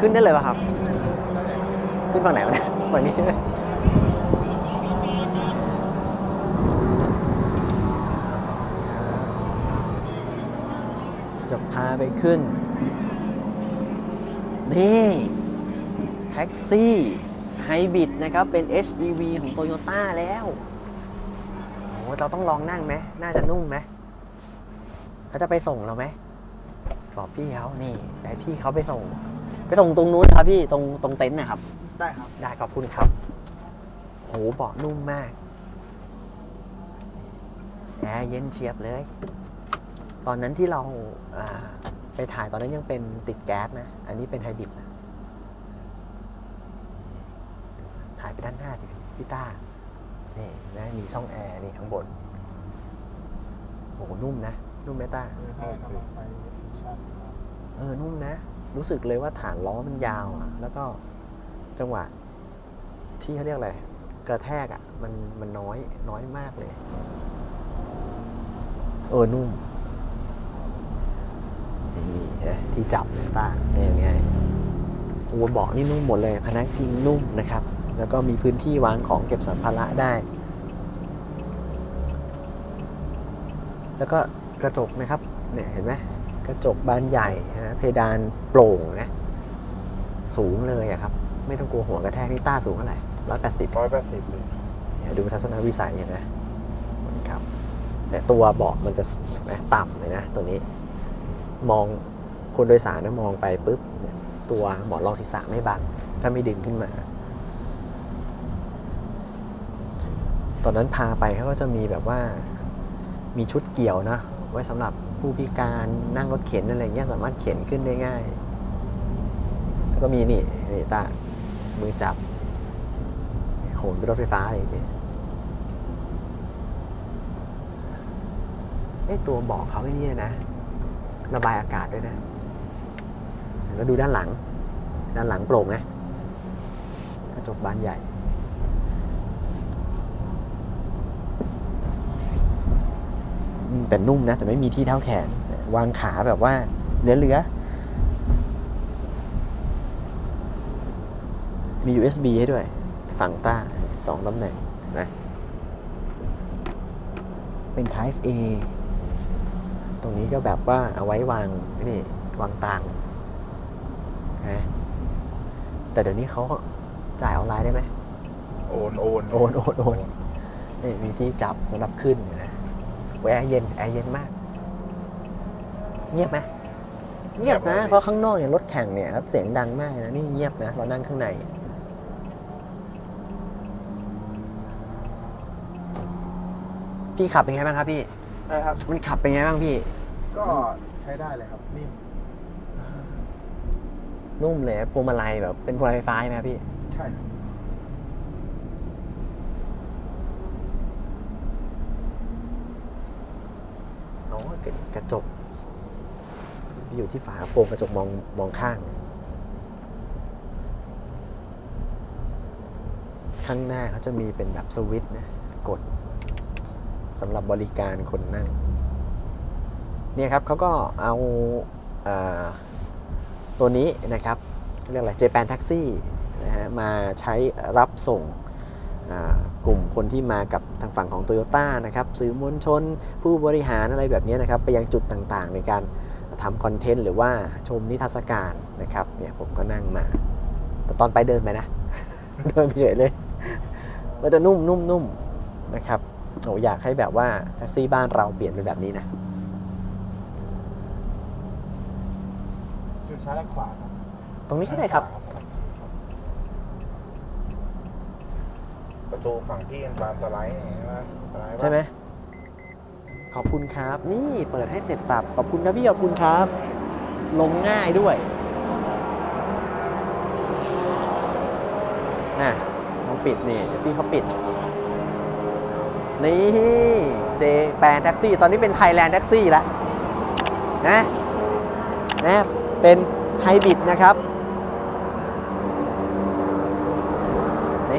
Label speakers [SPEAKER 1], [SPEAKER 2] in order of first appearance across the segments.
[SPEAKER 1] ขึ้นได้เลยป่ะครับ ขึ้นฝั่งไหนวะเนี่ยฝั่งนี้ใช่ไหมจะพาไปขึ้น นี่แท็กซี่ไฮบริดนะครับ เป็น HEV ของ Toyota แล้วโอ้เราต้องลองนั่งไหม น่าจะนุ่มไหม เขาจะไปส่งเราไหมบอกพี่เขานี่ไอพี่เขาไปส่ง ไปส่งตรงนู้นครับพี่ตรงตรงเต็นท์นะครับ
[SPEAKER 2] ได้ครับ
[SPEAKER 1] ได้ขอบคุณครับ โหเบาะนุ่มมากแอร์เย็นเชียบเลย ตอนนั้นที่เราอ่าไปถ่ายตอนนั้นยังเป็นติดแก๊สนะ อันนี้เป็นไฮบริดนะ ถ่ายไปด้านหน้าดิพี่ต้า นี่นะมีช่องแอร์นี่ข้างบน โอ้โหนุ่มนะ นุ่มไหมต้า
[SPEAKER 2] ได้ครับไปชิมชั่น
[SPEAKER 1] เออ นุ่มนะ รู้สึกเลยว่าฐานล้อมันยาวอะ แล้วก็จังหวะที่เขาเรียกอะไรกระแทกอะ มันมันน้อยน้อยมากเลย เออนุ่มนี่มีเห็นไหมที่จับเลยตาเนี่ยอย่างเงี้ยโอ้เบาะนี่นุ่มหมดเลย พนักพิงนุ่มนะครับ แล้วก็มีพื้นที่วางของเก็บสัมภาระได้ แล้วก็กระจกนะครับ เนี่ยเห็นไหม กระจกบานใหญ่นะเพดานโปร่งนะ สูงเลยอะครับ ไม่ต้องกลัวหัวกระแทกนี่ต้าสูงเท่าไหร่ร้อยแปดสิบ
[SPEAKER 2] ร้อยแปดสิบเลย
[SPEAKER 1] เดี๋ยวดูทัศนวิสัยเห็นไหมครับแต่ตัวเบาะมันจะเห็นไหมต่ำเลยนะ ตัวนี้ มองคนโดยสารนะมองไปปุ๊บเนี่ยตัวหมอนรองศีรษะไม่บังถ้าไม่ดึงขึ้นมา ตอนนั้นพาไปเขาก็จะมีแบบว่ามีชุดเกี่ยวนะ ไว้สำหรับ ผู้พิการนั่งรถเข็นอะไรเงี้ยสามารถเข็นขึ้นได้ง่าย แล้วก็มีนี่นี่ตามือจับโหนเป็นรถไฟฟ้าอะไรอย่างเงี้ยไอ้ตัวบอกเขาไอ้นี่นะ ระบายอากาศด้วยนะ แล้วดูด้านหลัง ด้านหลังโปร่งนะกระจกบานใหญ่ อืม แต่นุ่มนะ แต่ไม่มีที่เท้าแขน วางขาแบบว่าเหลือๆ มี USB ให้ด้วย ฝั่งใต้สองตำแหน่งเห็นไหมเป็น Type A ตรงนี้ก็แบบว่าเอาไว้วางนี่วางตังค์นะแต่เดี๋ยวนี้เขาจ่ายออนไลน์ได้ไหม
[SPEAKER 2] โอนโอน
[SPEAKER 1] โอนโอนโอนนี่มีที่จับสำหรับขึ้นนะ แอร์เย็นแอร์เย็นมาก เงียบไหมเงียบนะ เพราะข้างนอกเนี่ยรถแข่งเนี่ยครับเสียงดังมากนะนี่เงียบนะเรานั่งข้างในพี่ขับเป็นไงบ้างครับพี่
[SPEAKER 2] ได้ครับ
[SPEAKER 1] มันขับเป็นไงบ้างพี่
[SPEAKER 2] ก็ใช้ได้เลยครับนิ่ม
[SPEAKER 1] นุ่มเลยพวงมาลัยแบบเป็นพวงมาลัยไฟฟ้าใช่ไหมครับพี่
[SPEAKER 2] ใช่ครับ
[SPEAKER 1] อ๋อกระกระจก อยู่ที่ฝากระโปรงกระจกมองมองข้าง ข้างหน้าเขาจะมีเป็นแบบสวิตช์นะ กดสำหรับบริการคนนั่ง เนี่ยครับเขาก็เอาเออตัวนี้นะครับ เรียกอะไรเจแปนแท็กซี่นะฮะมาใช้รับส่ง กลุ่มคนที่มากับทางฝั่งของ Toyota นะครับสื่อมวลชน ผู้บริหารอะไรแบบนี้นะครับไปยังจุดต่างๆ ในการทำคอนเทนต์หรือว่าชมนิทรรศการนะครับเนี่ยผมก็นั่งมา แต่ตอนไปเดินไปนะ เดินไปเฉยเลยมันจะนุ่มนุ่มนุ่มนะครับโอ้อยากให้แบบว่าแท็กซี่บ้านเราเปลี่ยนเป็นแบบนี้นะ
[SPEAKER 2] จุดซ้ายและขวาครับ
[SPEAKER 1] ตรงนี้ก็ได้ครับ
[SPEAKER 2] ประตูฝั่งพี่เป็นบานสไลด์เนี่ยใช่ไหมสลด์
[SPEAKER 1] ใช่ไหมขอบคุณครับ นี่เปิดให้เสร็จสับขอบคุณครับพี่ขอบคุณครับ ลงง่ายด้วยน่ะลองปิดนี่เดี๋ยวพี่เขาปิด นี่เจแปนแท็กซี่ ตอนนี้เป็นไทยแลนด์แท็กซี่แล้วนะนะเป็นไฮบริดนะครับ นี่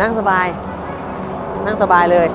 [SPEAKER 1] นั่งสบาย นั่งสบายเลย